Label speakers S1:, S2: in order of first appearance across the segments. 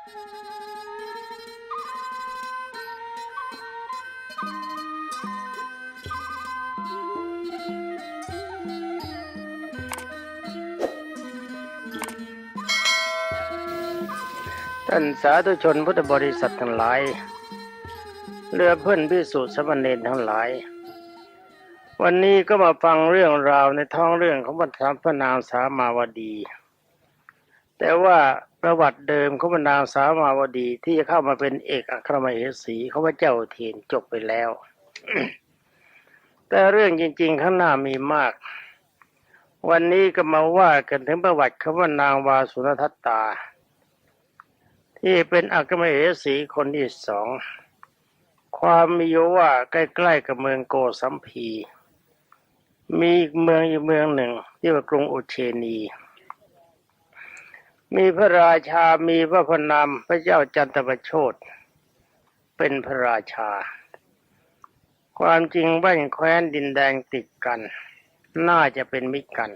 S1: ท่านสาธุชนพุทธบริษัททั้งหลาย เรือเพื่อนพิสุสมณเณรทั้งหลาย วันนี้ก็มาฟังเรื่องราวในท้องเรื่องของบรรทามพระนางสามาวดี แต่ว่า ประวัติเดิมของบรรนางสามาวดีที่จะเข้ามาเป็นเอกอัครมเหสีเของพระเจ้าเทียนจบไปแล้ว แต่เรื่องจริง ๆ ข้างหน้ามีมาก วันนี้ก็มาว่ากันถึงประวัติของพระนางวาสุนทัตตา ที่เป็นอัครมเหสีคนที่สอง ความมีอยู่ว่าใกล้ๆกับเมืองโกสัมพี มีอีกเมืองอีกเมืองหนึ่งที่ว่ากรุงอุเชนี มีพระราชามีพระพนามพระเจ้าจันทประโชดเป็นพระราชา ความจริงบ้านแคว้นดินแดงติดกัน น่าจะเป็นมิตรกัน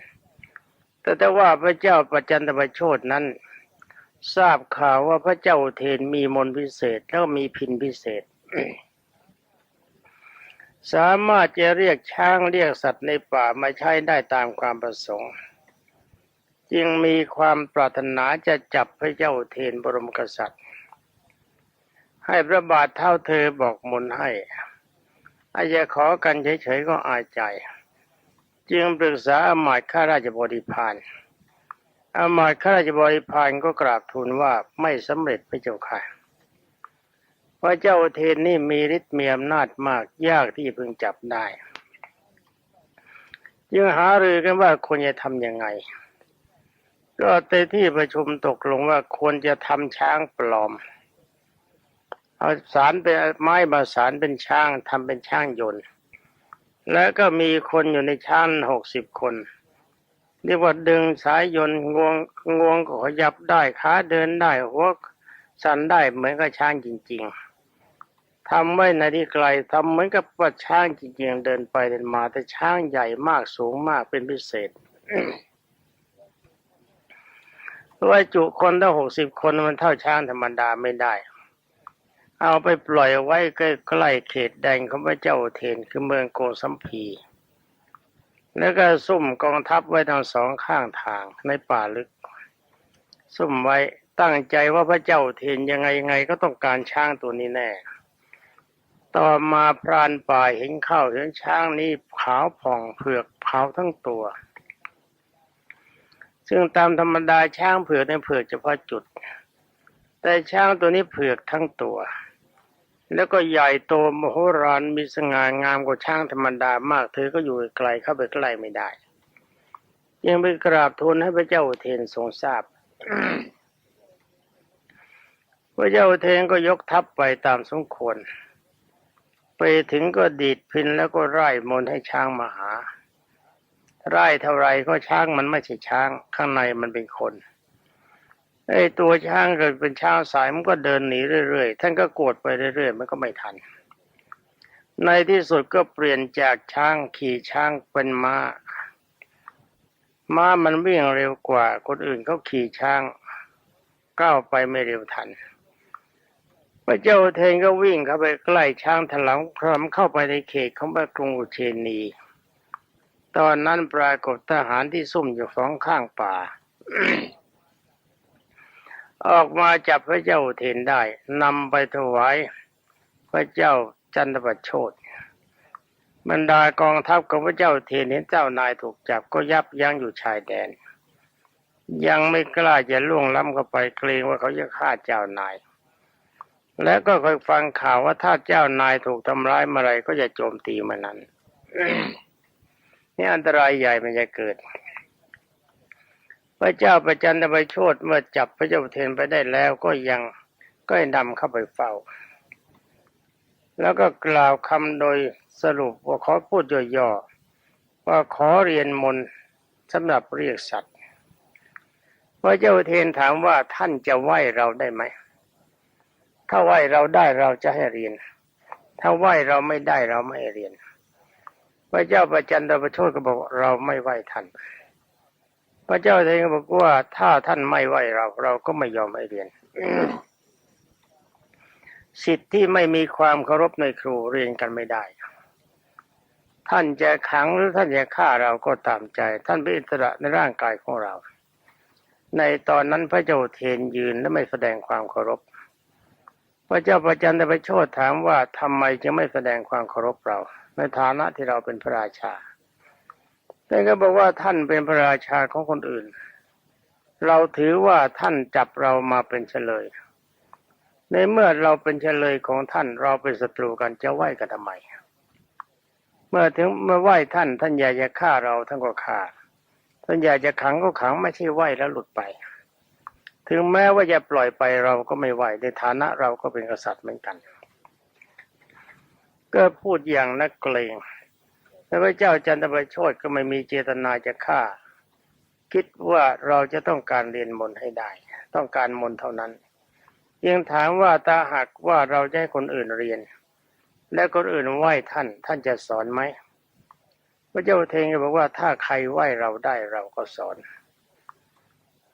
S1: แต่แต่ว่าพระเจ้าประจันตประโชดนั้น ทราบข่าวว่าพระเจ้าเทนมีมนพิเศษแล้วมีพินพิเศษ สามารถจะเรียกช้างเรียกสัตว์ในป่ามาใช้ได้ตามความประสงค์ จึงมีความปรารถนาจะจับพระเจ้าเทนบรมกษัตริย์ ให้พระบาทเท่าเธอบอกมนให้อาจจะขอกันเฉยๆก็อายใจ จึงปรึกษาอมาตย์ข้าราชบริพารอมาตย์ข้าราชบริพารก็กราบทูลว่าไม่สำเร็จพระเจ้าค่ะพระเจ้าเทนนี่มีฤทธิ์มีอำนาจมากยากที่พึงจับได้ จึงหารือกันว่าควรจะทำยังไง ก็ในที่ประชุมตกลงว่าควรจะทำช้างปลอม เอาสารเป็นไม้มาสารเป็นช้างทำเป็นช้างยนต์ แล้วก็มีคนอยู่ในช้างหกสิบคนเรียกว่าดึงสายยนต์งวงงวงก็ขยับได้ขาเดินได้หัวสั่นได้เหมือนกับช้างจริง ๆทำไว้ในที่ไกลทำเหมือนกับว่าช้างจริงๆเดินไปเดินมาแต่ช้างใหญ่มากสูงมากเป็นพิเศษ ว่าจุคนตั้งหกสิบคนมันเท่าช้างธรรมดาไม่ได้ เอาไปปล่อยไว้ใกล้ๆเขตแดงของพระเจ้าเทนคือเมืองโกสัมพี แล้วก็ซุ่มกองทัพไว้ทั้งสองข้างทางในป่าลึก ซุ่มไว้ตั้งใจว่าพระเจ้าเทนยังไงยังไงก็ต้องการช้างตัวนี้แน่ ต่อมาพรานป่าเห็นเข้าเห็นช้างนี้ขาวผ่องเผือกขาวทั้งตัว ซึ่งตามธรรมดาช้างเผือกในเผือกเฉพาะจุด แต่ช้างตัวนี้เผือกทั้งตัว แล้วก็ใหญ่โตมโหฬารมีสง่างามกว่าช้างธรรมดามาก เธอก็อยู่ไกลเข้าไปใกล้ไม่ได้ ยังไปกราบทูลให้พระเจ้าเทนทรงทราบพระเจ้าเทนก็ยกทัพไปตามสมควรไปถึงก็ดีดพินแล้วก็ไล่มนให้ช้างมาหา ไล่เท่าไรก็ช้างมันไม่ใช่ช้าง ข้างในมันเป็นคนไอ้ตัวช้างเกิดเป็นช้างสายมันก็เดินหนีเรื่อยๆท่านก็โกรธไปเรื่อยๆ มันก็ไม่ทัน ในที่สุดก็เปลี่ยนจากช้างขี่ช้างเป็นม้า ม้ามันวิ่งเร็วกว่า คนอื่นเขาขี่ช้างก้าวไปไม่เร็วทันพระเจ้าเทนก็วิ่งเข้าไปใกล้ช้างถลังพร้อมเข้าไปในเขตของพระกรุงอุเชนี ตอนนั้นปรากฏทหารที่ซุ่มอยู่สองข้างป่า ออกมาจับพระเจ้าเทนได้นำไปถวายพระเจ้าจันทประโชดบรรดากองทัพของพระเจ้าเทนเห็นเจ้านายถูกจับก็ยับยั้งอยู่ชายแดน ยังไม่กล้าจะล่วงล้ำเข้าไปเกรงว่าเขาจะฆ่าเจ้านาย แล้วก็คอยฟังข่าวว่าถ้าเจ้านายถูกทำร้ายเมื่อไรก็จะโจมตีมันนั้น นี่อันตรายใหญ่มันจะเกิด พระเจ้าประจันตประโชดเมื่อจับพระเจ้าเทนไปได้แล้วก็ยังก็ให้นำเข้าไปเฝ้า แล้วก็กล่าวคำโดยสรุปว่าขอพูดย่อๆว่าขอเรียนมนสำหรับเรียกสัตว์พระเจ้าเทนถามว่าท่านจะไหวเราได้ไหมถ้าไหวเราได้เราจะให้เรียน ถ้าไหวเราไม่ได้เราไม่เรียน พระเจ้าประจันตประโชดก็บอกเราไม่ไหวท่าน พระเจ้าเองก็บอกว่าถ้าท่านไม่ไหวเรา เราก็ไม่ยอมให้เรียนสิทธิ์ที่ไม่มีความเคารพในครูเรียนกันไม่ได้ ท่านจะขังหรือท่านจะฆ่าเราก็ตามใจ ท่านเป็นอิสระในร่างกายของเรา ในตอนนั้นพระเจ้าเทนยืนและไม่แสดงความเคารพ พระเจ้าประจันตประโชดถามว่าทำไมจึงไม่แสดงความเคารพเรา ในฐานะที่เราเป็นพระราชาท่านก็บอกว่าท่านเป็นพระราชาของคนอื่น เราถือว่าท่านจับเรามาเป็นเฉลย ในเมื่อเราเป็นเฉลยของท่านเราเป็นศัตรูกันจะไหวกันทำไม เมื่อถึงเมื่อไหวท่าน ท่านอยากจะฆ่าเราท่านก็ฆ่า ท่านอยากจะขังก็ขังไม่ใช่ไหวแล้วหลุดไป ถึงแม้ว่าจะปล่อยไปเราก็ไม่ไหวในฐานะเราก็เป็นกษัตริย์เหมือนกัน ก็พูดอย่างนักเกรงแล้วพระเจ้าจันทประโชดก็ไม่มีเจตนาจะฆ่า คิดว่าเราจะต้องการเรียนมนต์ให้ได้ ต้องการมนต์เท่านั้น ยังถามว่าถ้าหากว่าเราจะให้คนอื่นเรียน และคนอื่นไหว้ท่าน ท่านจะสอนไหมพระเจ้าเทงก็บอกว่าถ้าใครไหว้เราได้เราก็สอน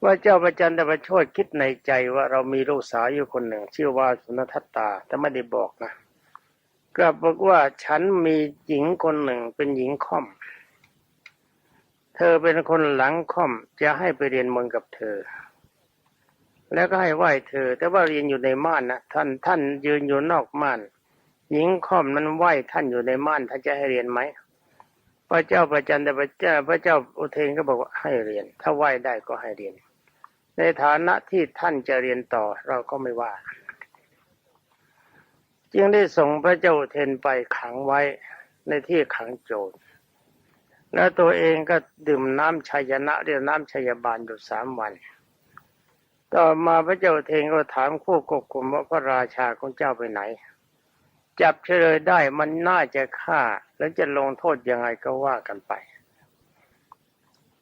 S1: ว่าเจ้าประจันตประโชดคิดในใจว่าเรามีลูกสาวอยู่คนหนึ่ง ชื่อว่าสุนทัตตาแต่ไม่ได้บอกนะ กลับบอกว่าฉันมีหญิงคนหนึ่งเป็นหญิงค่อม เธอเป็นคนหลังค่อมจะให้ไปเรียนมนต์กับเธอ แล้วก็ให้ไหว้เธอ แต่ว่าเรียนอยู่ในม่านนะท่านท่านยืนอยู่นอกม่าน หญิงค่อมนั้นไหว้ท่านอยู่ในม่านท่านจะให้เรียนไหมพระเจ้าประจันตพระเจ้าพระเจ้าอุเทนก็บอกว่าให้เรียน ถ้าไหว้ได้ก็ให้เรียน ในฐานะที่ท่านจะเรียนต่อเราก็ไม่ว่า จึงได้ส่งพระเจ้าเทนไปขังไว้ในที่ขังโจร แล้วตัวเองก็ดื่มน้ำชัยนะเรียกน้ำชัยบาลอยู่สามวัน ต่อมาพระเจ้าเทนก็ถามคู่ควบคุมว่าพระราชาของเจ้าไปไหน จับเฉลยได้มันน่าจะฆ่า แล้วจะลงโทษยังไงก็ว่ากันไป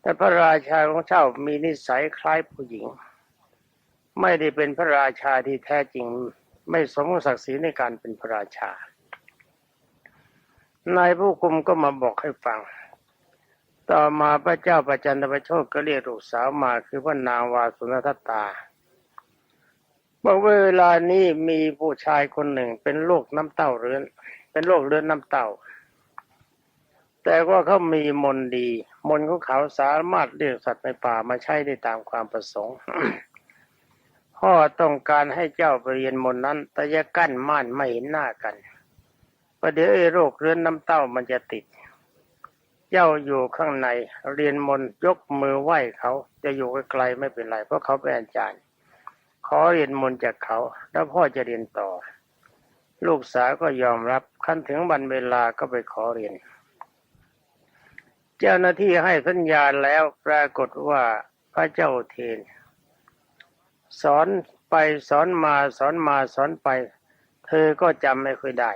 S1: แต่พระราชาของเจ้ามีนิสัยคล้ายผู้หญิง ไม่ได้เป็นพระราชาที่แท้จริง ไม่สมศักดิ์ศรีในการเป็นพระราชา นายผู้คุมก็มาบอกให้ฟัง ต่อมาพระเจ้าประจันตประโชคก็เรียกลูกสาวมาคือพระนางวาสุนทตาบอกว่าเวลานี้มีผู้ชายคนหนึ่งเป็นโรคน้ำเต้าเรื้อน เป็นโรคเลือดน้ำเต้า แต่ว่าเขามีมนดี มนของเขาสามารถเรียกสัตว์ในป่ามาใช้ได้ตามความประสงค์ พ่อต้องการให้เจ้าไปเรียนมนต์นั้น แต่ย่ากั้นม่านไม่เห็นหน้ากันประเดี๋ยวโรคเรื้อนน้ำเต้ามันจะติด เจ้าอยู่ข้างในเรียนมนต์ยกมือไหว้เขา จะอยู่ไกลๆไม่เป็นไร เพราะเขาเป็นอาจารย์ ขอเรียนมนต์จากเขา แล้วพ่อจะเรียนต่อ ลูกสาวก็ยอมรับขั้นถึงวันเวลาก็ไปขอเรียน เจ้าหน้าที่ให้สัญญาณแล้วปรากฏว่าพระเจ้าเทน สอนไปสอนมาสอนมาสอนไป เธอก็จำไม่ค่อยได้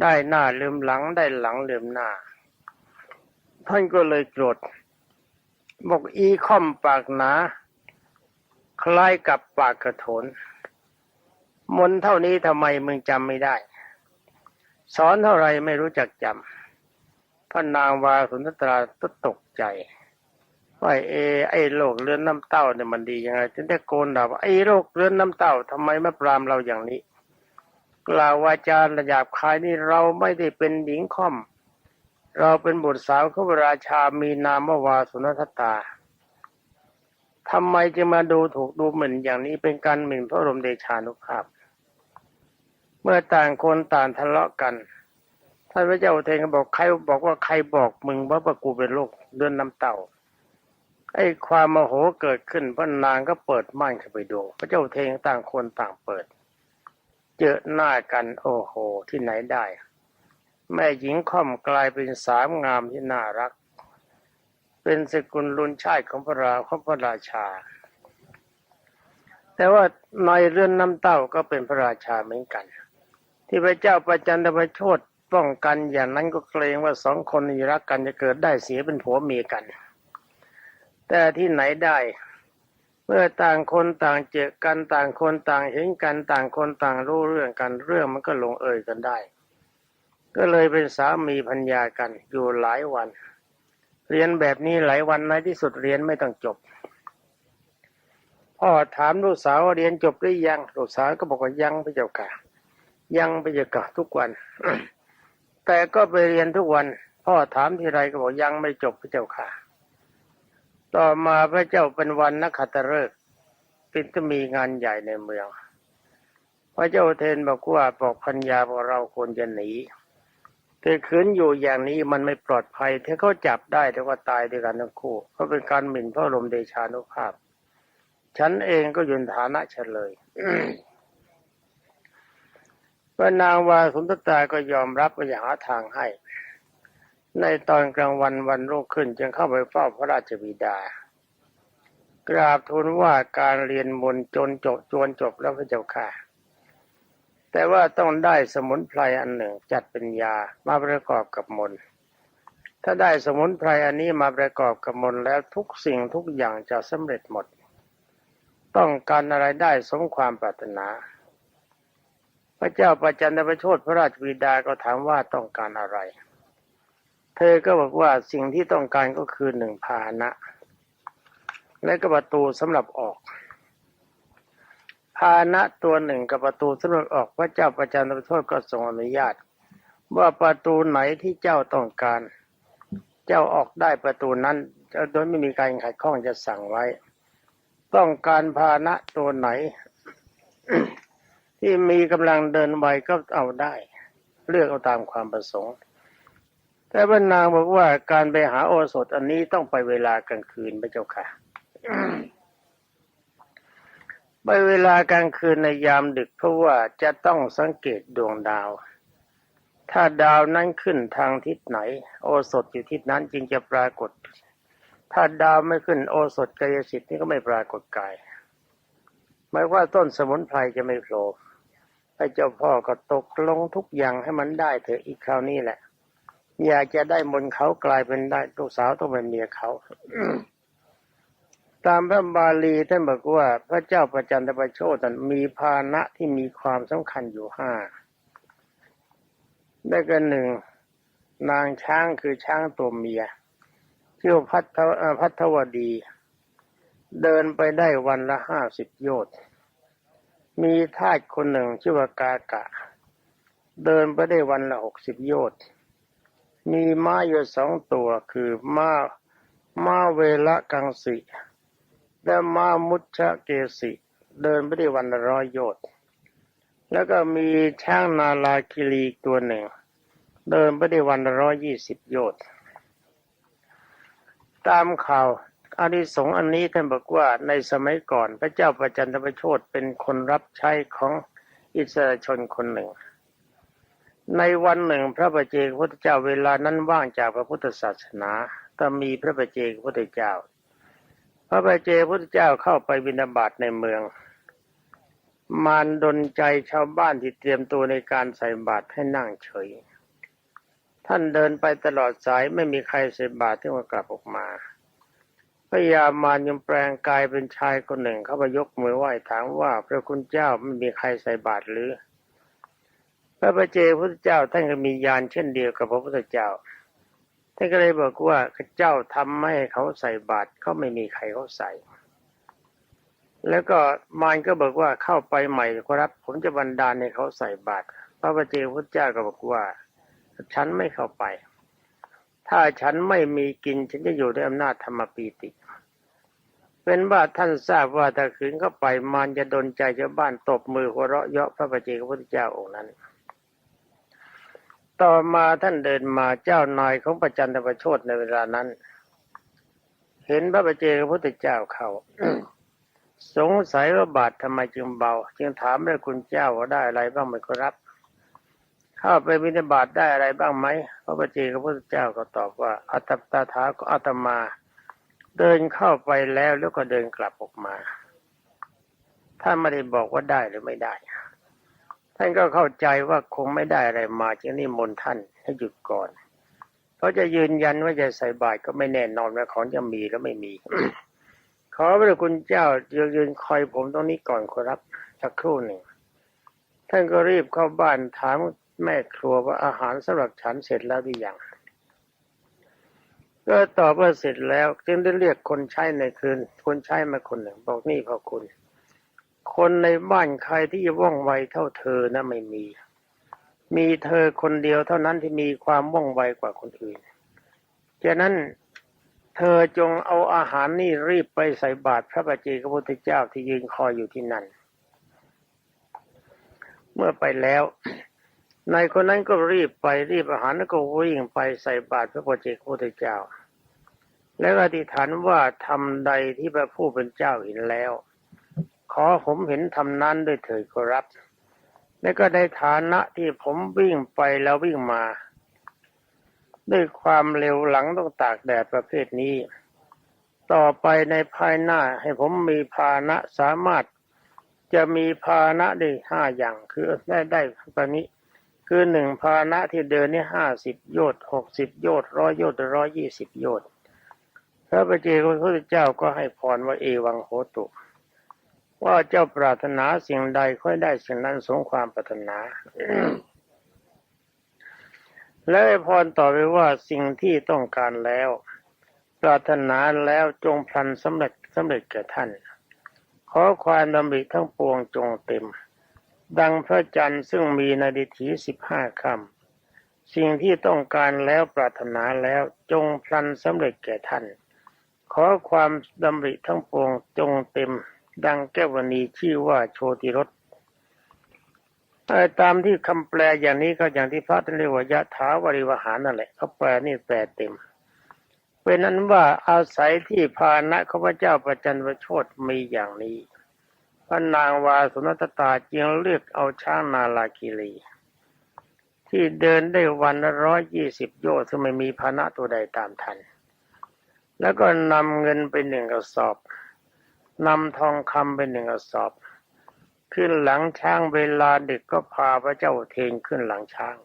S1: ได้หน้าลืมหลังได้หลังลืมหน้า ท่านก็เลยโกรธบอกอีคอมปากหนาคล้ายกับปากกระโถน มนเท่านี้ทำไมมึงจำไม่ได้ สอนเท่าไรไม่รู้จักจำพระนางวาสุนทราก็ตกใจ ว่าเอไอ้โรคเลือนน้ำเต้าเนี่ยมันดียังไงจึงได้โกนด่าว่าไอ้โรคเลือนน้ำเต้าทำไมมาปรามเราอย่างนี้ กล่าววาจาระหยาบคายนี่เราไม่ได้เป็นหญิงค่อม เราเป็นบุตรสาวของพระราชามีนามว่าสุนทตาทำไมจะมาดูถูกดูหมิ่นอย่างนี้เป็นการหมิ่นพระรมเดชานุภาพ เมื่อต่างคนต่างทะเลาะกันท่านพระเจ้าเทนก็บอกใครบอกว่าใครบอกมึงว่าประกูเป็นโรคเลือนน้ำเต้า ไอ้ความโมโหเกิดขึ้นพระนางก็เปิดม่านเข้าไปดู พระเจ้าเทนต่างคนต่างเปิด เจอหน้ากันโอ้โหที่ไหนได้ แม่หญิงค่อมกลายเป็นสามงามที่น่ารัก เป็นสกุลลุนชาติของพระราของพระราชา แต่ว่าในเรือนน้ำเต้าก็เป็นพระราชาเหมือนกัน ที่พระเจ้าประจันตประโชดป้องกันอย่างนั้นก็เกรงว่าสองคนนี้รักกันจะเกิดได้เสียเป็นผัวเมียกัน แต่ที่ไหนได้ เมื่อต่างคนต่างเจอกันต่างคนต่างเห็นกันต่างคนต่างรู้เรื่องกันเรื่องมันก็ลงเอยกันได้ ก็เลยเป็นสามีพัญญากันอยู่หลายวัน เรียนแบบนี้หลายวันในที่สุดเรียนไม่ต้องจบพ่อถามลูกสาวว่าเรียนจบหรือยังลูกสาวก็บอกว่ายังพระเจ้าค่ะ ยังพระเจ้าค่ะทุกวัน แต่ก็ไปเรียนทุกวัน พ่อถามทีไรก็บอกยังไม่จบพระเจ้าค่ะ ต่อมาพระเจ้าเป็นวันนักขัตฤกษ์เป็นจะมีงานใหญ่ในเมือง พระเจ้าเทนบอกว่าบอกพัญญาบอกเราควรจะหนีแต่ขืนอยู่อย่างนี้มันไม่ปลอดภัยถ้าเขาจับได้แต่ว่าตายด้วยกันทั้งคู่เพราะเป็นการหมิ่นพระลมเดชานุภาพ ฉันเองก็ยืนฐานะเฉลยพระนางวาสุนทตาก็ยอมรับว่าอย่าหาทางให้ ในตอนกลางวันวันรุ่งขึ้นจึงเข้าไปเฝ้าพระราชบิดา กราบทูลว่าการเรียนมนจนจบจวนจบแล้วพระเจ้าค่ะ แต่ว่าต้องได้สมุนไพรอันหนึ่งจัดเป็นยามาประกอบกับมนถ้าได้สมุนไพรอันนี้มาประกอบกับมนแล้วทุกสิ่งทุกอย่างจะสำเร็จหมด ต้องการอะไรได้สมความปรารถนา พระเจ้าประจันตประโชดพระราชบิดาก็ถามว่าต้องการอะไร เธอก็บอกว่าสิ่งที่ต้องการก็คือหนึ่งพาหนะ และก็ประตูสำหรับออกพาหนะตัวหนึ่งกับประตูสำหรับออกพระเจ้าประจันตประโชดก็ทรงอนุญาต ว่าประตูไหนที่เจ้าต้องการ เจ้าออกได้ประตูนั้นโดยไม่มีการขัดข้องจะสั่งไว้ ต้องการพาหนะตัวไหน ที่มีกำลังเดินไวก็เอาได้ เลือกเอาตามความประสงค์ แต่บรรนางบอกว่าการไปหาโอสถอันนี้ต้องไปเวลากลางคืนพระเจ้าค่ะไปเวลากลางคืนในยามดึกเพราะว่าจะต้องสังเกตดวงดาว ถ้าดาวนั้นขึ้นทางทิศไหน โอสถอยู่ทิศนั้นจึงจะปรากฏ ถ้าดาวไม่ขึ้นโอสถกายสิทธิ์นี่ก็ไม่ปรากฏกายหมายว่าต้นสมุนไพรจะไม่โผล่พระเจ้าพ่อก็ตกลงทุกอย่างให้มันได้เถอะอีกคราวนี้แหละ อยากจะได้มนเขากลายเป็นได้ลูกสาวต้องเป็นเมียเขาตามพระบาลีท่านบอกว่าพระเจ้าประจันตประโชตนั้นมีพาหนะที่มีความสำคัญอยู่ห้าได้กันหนึ่งนางช้างคือช้างตัวเมียชื่อพัทธเอ่อพัทวดี เดินไปได้วันละห้าสิบโยชน์มีทาสคนหนึ่งชื่อว่ากากะ เดินไปได้วันละหกสิบโยชน์ มีม้าอยู่สองตัวคือม้าม้าเวละกังสิ และม้ามุชะเกสิ เดินไปได้วันร้อยโยชน์แล้วก็มีช้างนาลาคิรีอีกตัวหนึ่ง เดินไปได้วันร้อยยี่สิบโยชน์ตามข่าวอานิสงส์อันนี้ท่านบอกว่าในสมัยก่อนพระเจ้าประจันตประโชดเป็นคนรับใช้ของอิสระชนคนหนึ่ง ในวันหนึ่งพระประเจกพุทธเจ้าเวลานั้นว่างจากพระพุทธศาสนาก็มีพระประเจกพุทธเจ้า พระประเจกพุทธเจ้าเข้าไปบิณฑบาตในเมือง มารดนใจชาวบ้านที่เตรียมตัวในการใส่บาตรให้นั่งเฉย ท่านเดินไปตลอดสายไม่มีใครใส่บาตรที่ว่ากลับออกมาพระยามารยังแปลงกายเป็นชายคนหนึ่งเข้าไปยกมือไหว้ถามว่าพระคุณเจ้าไม่มีใครใส่บาตรหรือ ระประเจพุทธเจ้าท่านก็มีญาณเช่นเดียวกับพระพุทธเจ้าท่านก็เลยบอกว่าเจ้าทำไม่ให้เขาใส่บาตรเขาไม่มีใครเขาใส่ แล้วก็มารก็บอกว่าเข้าไปใหม่ครับ ผมจะบันดาลให้เขาใส่บาตรพระประเจพุทธเจ้าก็บอกว่า ฉันไม่เข้าไป ถ้าฉันไม่มีกินฉันจะอยู่ด้วยอำนาจธรรมปีติ เป็นว่าท่านทราบว่าถ้าขืนเข้าไปมารจะดนใจชาวบ้านตบมือหัวเราะเยาะพระประเจกพุทธเจ้าองค์นั้น ต่อมาท่านเดินมาเจ้านายของประจันตประโชดในเวลานั้น เห็นพระประเจกพุทธเจ้าเขาสงสัยว่าบาททำไมจึงเบา จึงถามพระคุณเจ้าว่าได้อะไรบ้างไหมครับ เข้าไปบิณฑบาตได้อะไรบ้างไหมพระปฏิเจกพุทธเจ้าก็ตอบว่าอัตตาถาก็อัตมา เดินเข้าไปแล้วแล้วก็เดินกลับออกมาท่านไม่ได้บอกว่าได้หรือไม่ได้ ท่านก็เข้าใจว่าคงไม่ได้อะไรมาจึงนิมนต์ท่านให้หยุดก่อนเขาจะยืนยันว่าจะใส่บาตรก็ไม่แน่นอนว่าของจะมีแล้วไม่มี ขอพระคุณเจ้ายืนคอยผมตรงนี้ก่อนครับสักครู่หนึ่งท่านก็รีบเข้าบ้านถามแม่ครัวว่าอาหารสำหรับฉันเสร็จแล้วหรือยังก็ตอบว่าเสร็จแล้ว จึงได้เรียกคนใช้ในคืน คนใช้มาคนหนึ่งบอกนี่พ่อคุณ คนในบ้านใครที่ว่องไวเท่าเธอนะไม่มี มีเธอคนเดียวเท่านั้นที่มีความว่องไวกว่าคนอื่นฉะนั้นเธอจงเอาอาหารนี่รีบไปใส่บาตรพระบัจเจกพุทธเจ้าที่ยืนคอยอยู่ที่นั่น เมื่อไปแล้วนายคนนั้นก็รีบไปรีบอาหารแล้วก็วิ่งไปใส่บาตรพระบัจเจกพุทธเจ้า แล้วอธิษฐานว่าทำใดที่พระผู้เป็นเจ้าเห็นแล้ว ขอผมเห็นทำนั้นด้วยเถิดขอรับและก็ในฐานะที่ผมวิ่งไปแล้ววิ่งมา ด้วยความเร็วหลังต้องตากแดดประเภทนี้ ต่อไปในภายหน้าให้ผมมีพานะสามารถจะมีพานะได้ห้าอย่างคือได้ได้ตอนนี้คือหนึ่งพานะที่เดินนี่ห้าสิบโยชน์หกสิบโยชน์ร้อยโยชน์ร้อยยี่สิบโยชน์พระประเจกพระพุทธเจ้าก็ให้พรว่าเอวังโหตุ ว่าเจ้าปรารถนาสิ่งใดค่อยได้สิ่งนั้นสมความปรารถนาและพรต่อไปว่าสิ่งที่ต้องการแล้ว ปรารถนาแล้วจงพลันสำเร็จสำเร็จแก่ท่าน ขอความดำริทั้งปวงจงเต็ม ดังพระจันทร์ซึ่งมีนาดิถีสิบห้าคำสิ่งที่ต้องการแล้วปรารถนาแล้วจงพลันสำเร็จแก่ท่าน ขอความดำริทั้งปวงจงเต็ม ดังแก้วณีชื่อว่าโชติรสเอ่ตามที่คำแปลอย่างนี้ก็อย่างที่พระท่านเรียกว่ายะถาวริวหารนั่นแหละเขาแปลนี่แปลเต็มเป็นนั้นว่าอาศัยที่พานะข้าพเจ้าประจันประโชดมีอย่างนี้พระนางวาสุนัตตาจึงเลือกเอาช้างนาลาคิรีที่เดินได้วันละร้อยยี่สิบโยชน์ซึ่งไม่มีพานะตัวใดตามทัน แล้วก็นำเงินไปหนึ่งกระสอบ นำทองคำไปหนึ่งกระสอบ ขึ้นหลังช้างเวลาดึกก็พาพระเจ้าเทนขึ้นหลังช้าง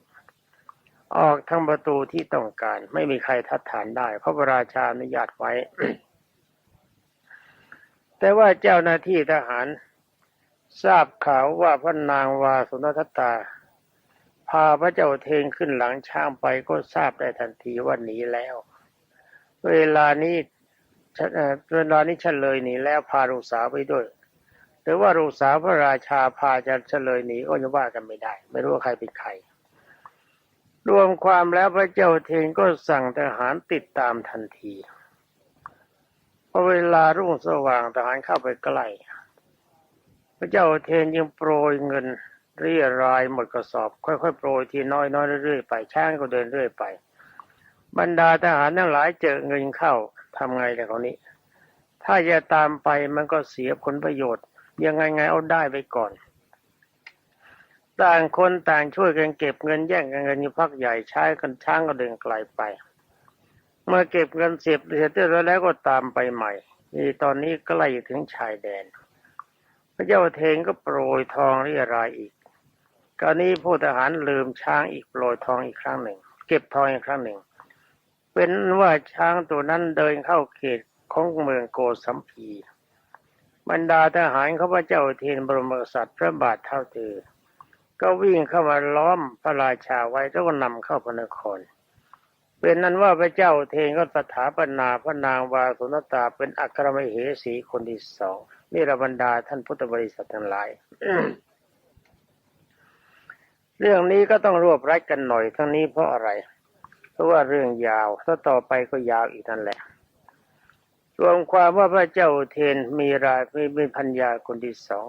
S1: ออกทางประตูที่ต้องการ ไม่มีใครทัดฐานได้เพราะพระราชาอนุญาตไว้ แต่ว่าเจ้าหน้าที่ทหาร ทราบข่าวว่าพระนางวาสุนทตา พาพระเจ้าเทนขึ้นหลังช้างไปก็ทราบได้ทันทีว่าหนีแล้ว เวลานี้ เอ่อเวลานี้เฉลยหนีแล้วพาลูกสาวไปด้วย หรือว่าลูกสาวพระราชาพาจะเฉลยหนีก็จะว่ากันไม่ได้ ไม่รู้ว่าใครเป็นใคร รวมความแล้วพระเจ้าเทนก็สั่งทหารติดตามทันทีพอเวลารุ่งสว่างทหารเข้าไปใกล้พระเจ้าเทนยังโปรยเงินเรียรายหมดกระสอบ ค่อยๆโปรยทีน้อยๆเรื่อยๆไปช้างก็เดินเรื่อยไป บรรดาทหารทั้งหลายเจอเงินเข้า ทำไงแต่คนนี้ ถ้าจะตามไปมันก็เสียผลประโยชน์ ยังไงไงเอาได้ไปก่อน ต่างคนต่างช่วยกันเก็บเงินแย่งกันเงินอยู่พักใหญ่ใช้กันช้างก็เดินไกลไป เมื่อเก็บเงินเสร็จเสร็จเรียบร้อยแล้วก็ตามไปใหม่นี่ตอนนี้ใกล้ถึงชายแดน พระเจ้าเทนก็โปรยทองเรียรายอีกกราวนี้ผู้ทหารลืมช้างอีกโปรยทองอีกครั้งหนึ่ง เก็บทองอีกครั้งหนึ่ง เป็นว่าช้างตัวนั้นเดินเข้าเขตของเมืองโกสัมพี บรรดาทหารข้าพเจ้าเทนบรมกษัตริย์พระบาทเท่าเธอก็วิ่งเข้ามาล้อมพระราชาไว้แล้วก็นำเข้าพระนคร เป็นนั้นว่าพระเจ้าเทนก็สถาปนาพระนางวาสุนตาเป็นอัครมเหสีคนที่สองนี่ระบรรดาท่านพุทธบริษัททั้งหลายเรื่องนี้ก็ต้องรวบรัดกันหน่อยทั้งนี้เพราะอะไร ราะว่าเรื่องยาว ถ้าต่อไปก็ยาวอีกนั่นแหละ รวมความว่าพระเจ้าเทนมีรายมีมีพัญญาคนที่สอง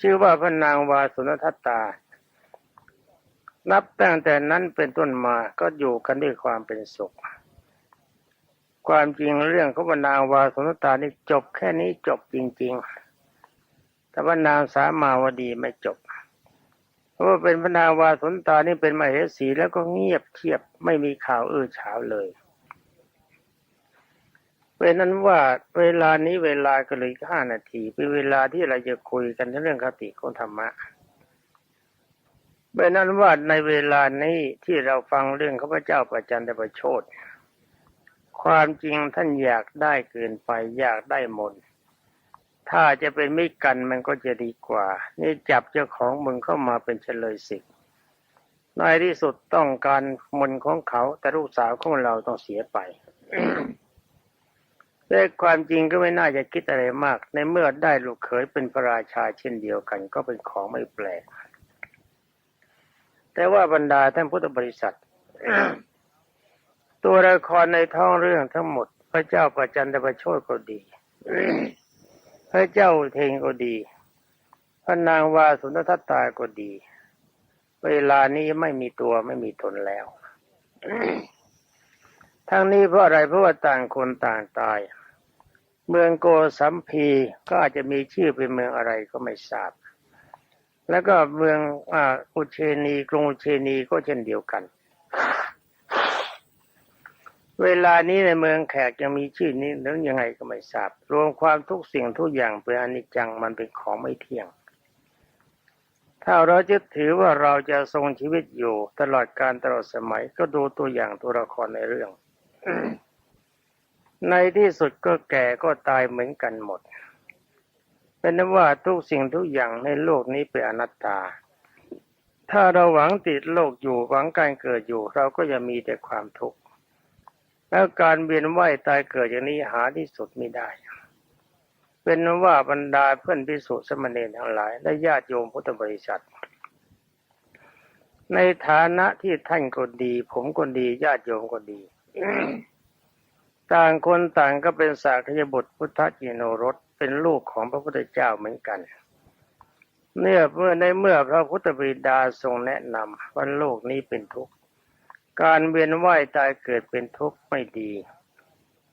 S1: ชื่อว่าพระนางวาสุนทัตตา นับตั้งแต่นั้นเป็นต้นมาก็อยู่กันด้วยความเป็นสุข ความจริงเรื่องของพระนางวาสุนทัตตานี่จบแค่นี้จบจริง ๆ แต่ว่านางสามาวดีไม่จบ เพราะว่าเป็นพระนาวาสนตานี่เป็นมเหสีแล้วก็เงียบเทียบไม่มีข่าวเอื้อฉาวเลยเป็นนั้นว่าเวลานี้เวลาก็เลยห้านาทีเป็นเวลาที่เราจะคุยกันเรื่องคติของธรรมะเป็นนั้นว่าในเวลานี้ที่เราฟังเรื่องข้าพเจ้าประจันตประโชดความจริงท่านอยากได้เกินไปอยากได้มน ถ้าจะเป็นมิตรกันมันก็จะดีกว่า นี่จับเจ้าของมึงเข้ามาเป็นเฉลยสิทธิ์ในที่สุดต้องการมนของเขา แต่ลูกสาวของเราต้องเสียไปแต่ความจริงก็ไม่น่าจะคิดอะไรมาก ในเมื่อได้ลูกเขยเป็นพระราชาเช่นเดียวกัน ก็เป็นของไม่แปลก แต่ว่าบรรดาท่านพุทธบริษัท ตัวละครในท้องเรื่องทั้งหมด พระเจ้าประจันตประโชดก็ดี ระเจ้าเทงก็ดี พระนางวาสุนทรตตาก็ดี เวลานี้ไม่มีตัวไม่มีตนแล้ว ทั้งนี้เพราะอะไรเพราะว่าต่างคนต่างตาย เมืองโกสัมพีก็อาจจะมีชื่อเป็นเมืองอะไรก็ไม่ทราบ แล้วก็เมืองอุเชนีกรุงอุเชนีก็เช่นเดียวกัน เวลานี้ในเมืองแขกยังมีชื่อนี้หรือยังไงก็ไม่ทราบ รวมความทุกสิ่งทุกอย่างเป็นอนิจจังมันเป็นของไม่เที่ยง ถ้าเราจะถือว่าเราจะทรงชีวิตอยู่ ตลอดการตลอดสมัยก็ดูตัวอย่างตัวละครในเรื่อง ในที่สุดก็แก่ก็ตายเหมือนกันหมด เป็นนั้นว่าทุกสิ่งทุกอย่างในโลกนี้เป็นอนัตตา ถ้าเราหวังติดโลกอยู่หวังการเกิดอยู่ เราก็จะมีแต่ความทุกข์ แล้วการเวียนว่ายตายเกิดอย่างนี้หาที่สุดไม่ได้ เป็นว่าบรรดาเพื่อนพิสุสมณีทั้งหลาย และญาติโยมพุทธบริษัท ในฐานะที่ท่านก็ดี ผมก็ดีญาติโยมก็ดีต่างคนต่างก็เป็นสากยบุตรพุทธจิโนรสเป็นลูกของพระพุทธเจ้าเหมือนกันเนื่อเมื่อในเมื่อพระพุทธบิดาทรงแนะนำว่าโลกนี้เป็นทุกข์ การเวียนว่ายตายเกิดเป็นทุกข์ไม่ดี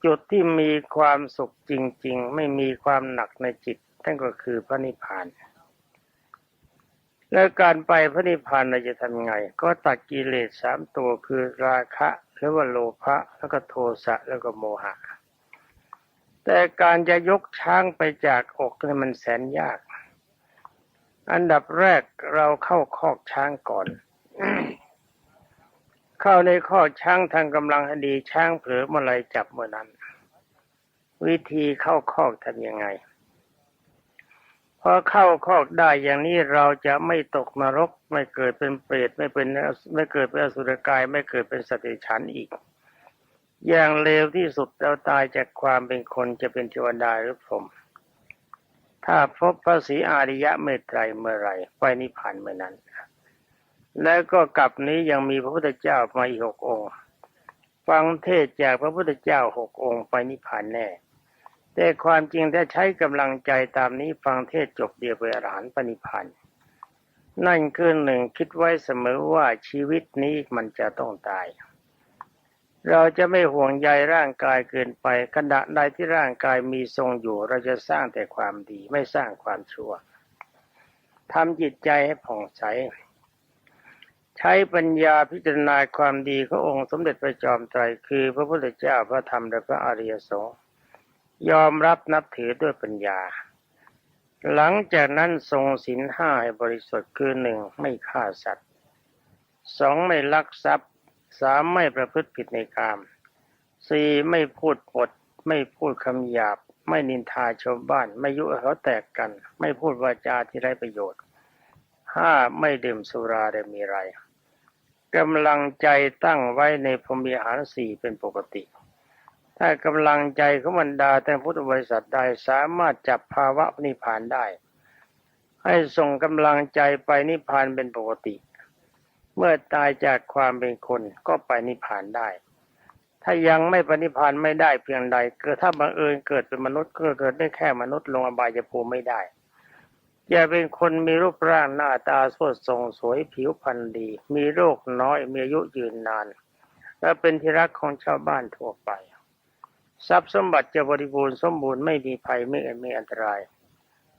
S1: จุดที่มีความสุขจริง ๆ ไม่มีความหนักในจิตนั่นก็คือพระนิพพานแล้วการไปพระนิพพานเราจะทำไง ก็ตัดกิเลสสามตัวคือราคะหรือว่าโลภะแล้วก็โทสะแล้วก็โมหะ แต่การจะยกช้างไปจากอกนี่มันแสนยาก อันดับแรกเราเข้าคอกช้างก่อน เข้าในคอช้างทางกำลังให้ดีช้างเผลอเมื่อไรจับเมื่อนั้น วิธีเข้าคอกทำยังไงพอเข้าคอกได้อย่างนี้เราจะไม่ตกนรก ไม่เกิดเป็นเปรตไม่เป็นไม่เกิดเป็นอสุรกาย ไม่เกิดเป็นสตว์เดรันอีก อย่างเลวที่สุดเราตายจากความเป็นคนจะเป็นเทวดาหรือพรหมถ้าพบพระศรีอาริยะเมตไตรเมื่อไรไปนิพพานเมื่อนั้น แล้วก็กลับนี้ยังมีพระพุทธเจ้ามาอีกหกองค์ ฟังเทศจากพระพุทธเจ้าหกองค์ไปนิพพานแน่ แต่ความจริงถ้าใช้กำลังใจตามนี้ฟังเทศจบเดียวไปอรหันต์ปณิพันธ์นั่นคือหนึ่งคิดไว้เสมอว่าชีวิตนี้มันจะต้องตาย เราจะไม่ห่วงใยร่างกายเกินไปขณะใดที่ร่างกายมีทรงอยู่ เราจะสร้างแต่ความดีไม่สร้างความชั่วทำจิตใจให้ผ่องใส ใช้ปัญญาพิจารณาความดีขององค์สมเด็จพระจอมไตรคือ พระพุทธเจ้าพระธรรมและพระอริยสงฆ์ยอมรับนับถือด้วยปัญญา หลังจากนั้นทรงศีลห้าให้บริสุทธิ์คือหนึ่งไม่ฆ่าสัตว์สองไม่ลักทรัพย์สามไม่ประพฤติผิดในกามสี่ไม่พูดปด ไม่พูดคำหยาบ ไม่นินทาชาวบ้าน ไม่ยุเขาแตกกัน ไม่พูดวาจาที่ไร้ประโยชน์ห้าไม่ดื่มสุราได้มีไร กำลังใจตั้งไว้ในพรมีหารสี่เป็นปกติ ถ้ากำลังใจของบรรดาแต่พุทธบริษัทใดสามารถจับภาวะนิพพานได้ ให้ส่งกำลังใจไปนิพพานเป็นปกติ เมื่อตายจากความเป็นคนก็ไปนิพพานได้ ถ้ายังไม่ปณิพานไม่ได้เพียงใดเกิดถ้าบังเอิญเกิดเป็นมนุษย์ก็เกิดได้แค่มนุษย์ลงอบายภูมิไม่ได้ อย่าเป็นคนมีรูปร่างหน้าตาสดทรงสวยผิวพรรณดี มีโรคน้อยมีอายุยืนนาน และเป็นที่รักของชาวบ้านทั่วไป ทรัพย์สมบัติจะบริบูรณ์สมบูรณ์ไม่มีภัยไม่มีอันตราย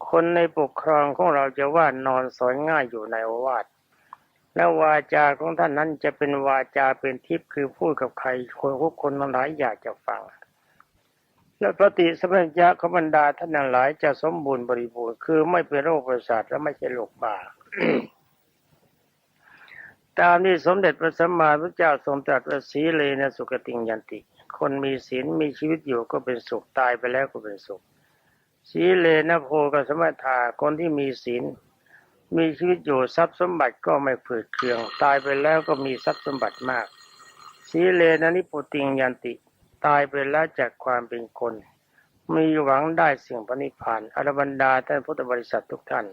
S1: คนในปกครองของเราจะว่านอนสอนง่ายอยู่ในอวาทแล้วาจาของท่านนั้นจะเป็นวาจาเป็นทิพย์คือพูดกับใครคนทุกคนทั้งหลายอยากจะฟัง และปฏิสัมพัญญะขบรรดาท่านหลายจะสมบูรณ์บริบูรณ์คือไม่เป็นโรคประสาทและไม่ใช่โรคบ้าตามที่สมเด็จพระสัมมาสัมพุทธเจ้าทรงตรัสว่าสีเลนะสุขติงยันติ คนมีศีลมีชีวิตอยู่ก็เป็นสุขตายไปแล้วก็เป็นสุข สีเลนะโพกสมถาคนที่มีศีลมีชีวิตอยู่ทรัพย์สมบัติก็ไม่ฝืดเคือง ตายไปแล้วก็มีทรัพย์สมบัติมาก สีเลนะนิปุติงยันติ ตายไปแล้วจากความเป็นคน มีหวังได้สิ่งพระนิพพานอรบรรดาท่านพุทธบริษัททุกท่าน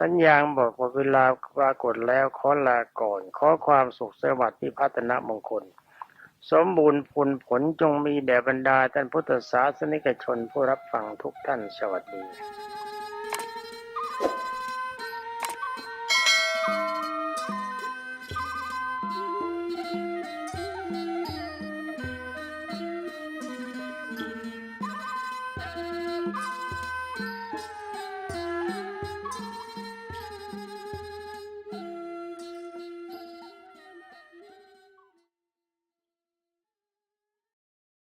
S1: สัญญาณบอกว่าเวลาปรากฏแล้วขอลาก่อน ขอความสุขสวัสดิ์ที่พัฒนามงคล สมบูรณ์ผลผลจงมีแด่บรรดาท่านพุทธศาสนิกชนผู้รับฟังทุกท่านสวัสดี